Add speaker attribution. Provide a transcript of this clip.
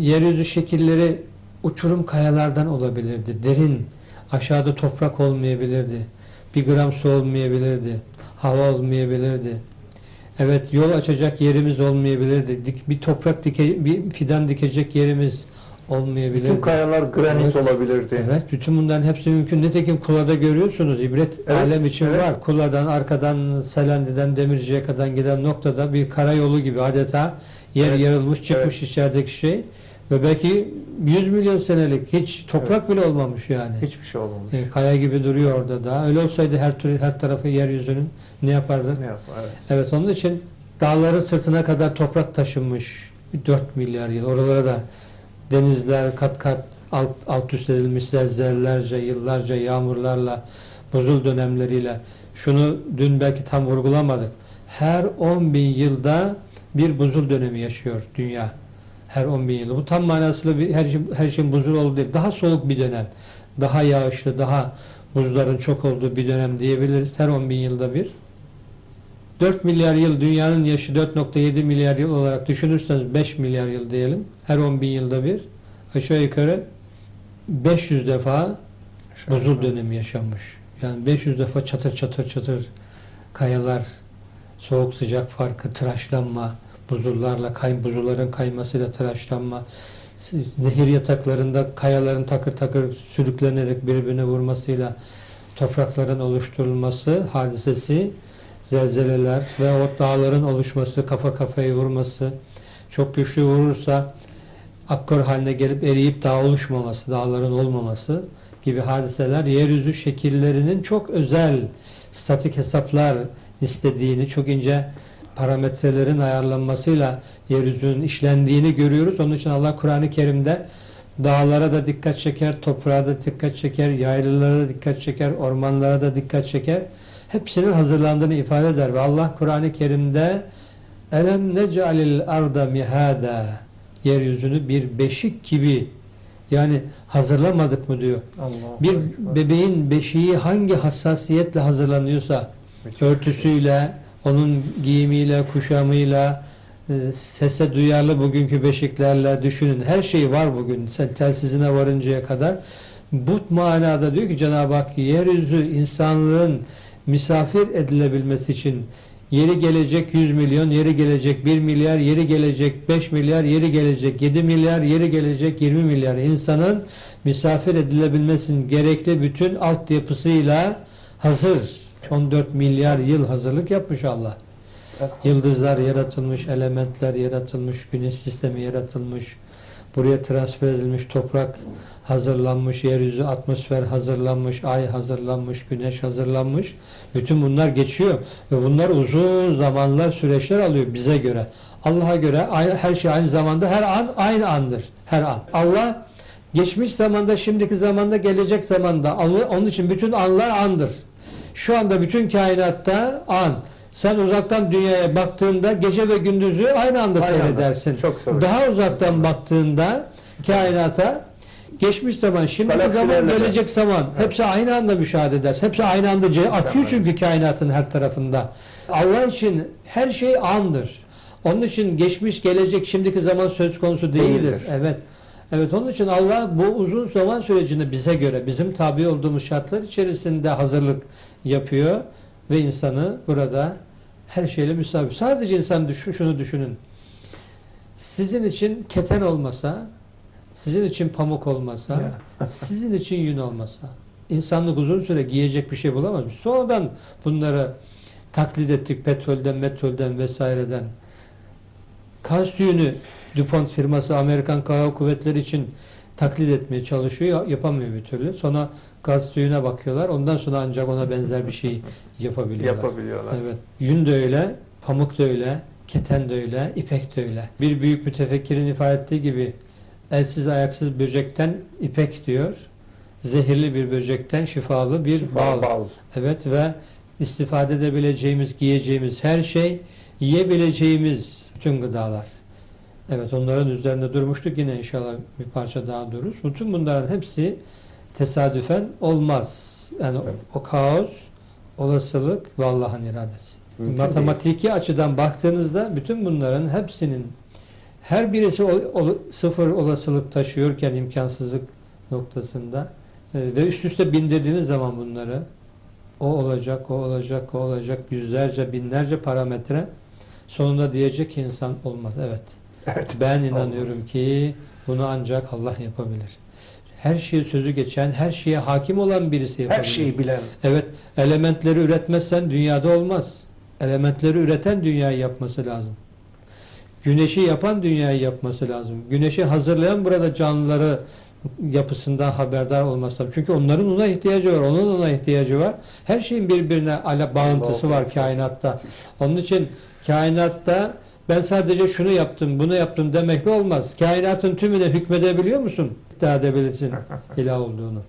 Speaker 1: yeryüzü şekilleri uçurum kayalardan olabilirdi. Derin, aşağıda toprak olmayabilirdi. Bir gram su olmayabilirdi. Hava olmayabilirdi. Evet yol açacak yerimiz olmayabilirdi. Dik- Bir toprak dike, bir fidan dikecek yerimiz olmayabilirdi.
Speaker 2: Bütün kayalar granit
Speaker 1: Evet.
Speaker 2: olabilirdi.
Speaker 1: Evet, bütün bunların hepsi mümkün. Nitekim Kula'da görüyorsunuz, ibret
Speaker 2: Evet,
Speaker 1: alem için
Speaker 2: evet.
Speaker 1: var. Kula'dan, arkadan Selendi'den Demirci'ye kadar giden noktada bir karayolu gibi adeta yer
Speaker 2: Evet,
Speaker 1: yarılmış, çıkmış içerideki şey. Ve belki 100 milyon senelik hiç toprak bile olmamış yani.
Speaker 2: Hiçbir şey olmamış.
Speaker 1: E, kaya gibi duruyor orada da. Öyle olsaydı her türlü her tarafı yeryüzünün ne yapardı?
Speaker 2: Ne yapar? Evet.
Speaker 1: Evet onun için dağların sırtına kadar toprak taşınmış 4 milyar yıl. Oralara da denizler kat kat alt, alt üst edilmiş zelzellerce, yıllarca yağmurlarla, buzul dönemleriyle. Şunu dün belki tam vurgulamadık. Her 10 bin yılda bir buzul dönemi yaşıyor dünya. Her 10 bin yılda. Bu tam manasıyla bir, her, şey, her şeyin buzul olduğu değil. Daha soğuk bir dönem. Daha yağışlı, daha buzların çok olduğu bir dönem diyebiliriz. Her 10 bin yılda bir. 4 milyar yıl dünyanın yaşı 4.7 milyar yıl olarak düşünürseniz 5 milyar yıl diyelim. Her 10 bin yılda bir aşağı yukarı 500 defa buzul dönemi yaşanmış. Yani 500 defa çatır çatır çatır kayalar, soğuk sıcak farkı, tıraşlanma, buzullarla, kay, buzulların kaymasıyla tıraşlanma, nehir yataklarında kayaların takır takır sürüklenerek birbirine vurmasıyla toprakların oluşturulması hadisesi, zelzeleler ve o dağların oluşması, kafa kafaya vurması, çok güçlü vurursa akkor haline gelip eriyip dağ oluşmaması, dağların olmaması gibi hadiseler yeryüzü şekillerinin çok özel statik hesaplar istediğini, çok ince parametrelerin ayarlanmasıyla yeryüzünün işlendiğini görüyoruz. Onun için Allah Kur'an-ı Kerim'de dağlara da dikkat çeker, toprağa da dikkat çeker, yaylalara da dikkat çeker, ormanlara da dikkat çeker. Hepsinin hazırlandığını ifade eder ve Allah Kur'an-ı Kerim'de elem nec'alil arda mihada yeryüzünü bir beşik gibi yani hazırlamadık mı diyor.
Speaker 2: Allah
Speaker 1: Bir bebeğin beşiği hangi hassasiyetle hazırlanıyorsa örtüsüyle, onun giyimiyle, kuşamıyla, e, sese duyarlı bugünkü beşiklerle düşünün. Her şey var bugün. Sen telsizine varıncaya kadar. Bu manada diyor ki Cenab-ı Hak yeryüzü insanlığın misafir edilebilmesi için yeri gelecek 100 milyon, yeri gelecek 1 milyar, yeri gelecek 5 milyar, yeri gelecek 7 milyar, yeri gelecek 20 milyar insanın misafir edilebilmesinin gerekli bütün altyapısıyla hazır. 14 milyar yıl hazırlık yapmış Allah. Yıldızlar yaratılmış, elementler yaratılmış, güneş sistemi yaratılmış, buraya transfer edilmiş toprak hazırlanmış, yeryüzü atmosfer hazırlanmış, ay hazırlanmış, güneş hazırlanmış. Bütün bunlar geçiyor ve bunlar uzun zamanlar, süreçler alıyor bize göre. Allah'a göre her şey aynı zamanda her an aynı andır. Her an. Allah geçmiş zamanda, şimdiki zamanda, gelecek zamanda. Allah, onun için bütün anlar andır. Şu anda bütün kainatta an. Sen uzaktan dünyaya baktığında gece ve gündüzü aynı anda
Speaker 2: Aynı anda.
Speaker 1: seyredersin.
Speaker 2: Çok soru.
Speaker 1: Daha uzaktan baktığında kainata geçmiş zaman, şimdiki zaman,
Speaker 2: de.
Speaker 1: gelecek zaman hepsi aynı anda müşahede edersin. Hepsi aynı anda akıyor çünkü kainatın her tarafında. Allah için her şey andır. Onun için geçmiş, gelecek, şimdiki zaman söz konusu değildir.
Speaker 2: Değildir.
Speaker 1: Evet. Evet onun için Allah bu uzun zaman sürecinde bize göre bizim tabi olduğumuz şartlar içerisinde hazırlık yapıyor ve insanı burada her şeyle müsabık. Sadece insan düşün, şunu düşünün. Sizin için keten olmasa, sizin için pamuk olmasa, sizin için yün olmasa, insanlık uzun süre giyecek bir şey bulamaz. Biz Sonradan bunları taklit ettik petrolden, metrolden vesaireden. Kaz tüyünü DuPont firması Amerikan Kara Kuvvetleri için taklit etmeye çalışıyor. Yapamıyor bir türlü. Sonra gaz tüyüne bakıyorlar. Ondan sonra ancak ona benzer bir şey yapabiliyorlar.
Speaker 2: yapabiliyorlar.
Speaker 1: Evet. Yün de öyle, pamuk da öyle, keten de öyle, ipek de öyle. Bir büyük mütefekkirin ifade ettiği gibi elsiz ayaksız böcekten ipek diyor. Zehirli bir böcekten şifalı bir
Speaker 2: Şifa,
Speaker 1: bal. Evet ve istifade edebileceğimiz, giyeceğimiz her şey, yiyebileceğimiz bütün gıdalar. Evet onların üzerinde durmuştuk. Yine inşallah bir parça daha dururuz. Bütün bunların hepsi tesadüfen olmaz. Yani
Speaker 2: Evet.
Speaker 1: o kaos, olasılık ve Allah'ın iradesi.
Speaker 2: Mümkün
Speaker 1: Matematiki açıdan baktığınızda bütün bunların hepsinin her birisi ol- ol- sıfır olasılık taşıyorken imkansızlık noktasında e, ve üst üste bindirdiğiniz zaman bunları o olacak, o olacak, o olacak yüzlerce, binlerce parametre sonunda diyecek ki insan olmaz. Evet.
Speaker 2: Evet.
Speaker 1: Ben inanıyorum
Speaker 2: Olmaz.
Speaker 1: ki bunu ancak Allah yapabilir. Her şeye sözü geçen, her şeye hakim olan birisi yapabilir.
Speaker 2: Her şeyi bilen.
Speaker 1: Evet, elementleri üretmezsen dünyada olmaz. Elementleri üreten dünyayı yapması lazım. Güneşi yapan dünyayı yapması lazım. Güneşi hazırlayan burada canlıları yapısından haberdar olması lazım. Çünkü onların ona ihtiyacı var, onun ona ihtiyacı var. Her şeyin birbirine ala bağıntısı var kainatta. Onun için kainatta ben sadece şunu yaptım, bunu yaptım demekle olmaz. Kainatın tümüne hükmedebiliyor musun? İddia edebilirsin ilah olduğunu.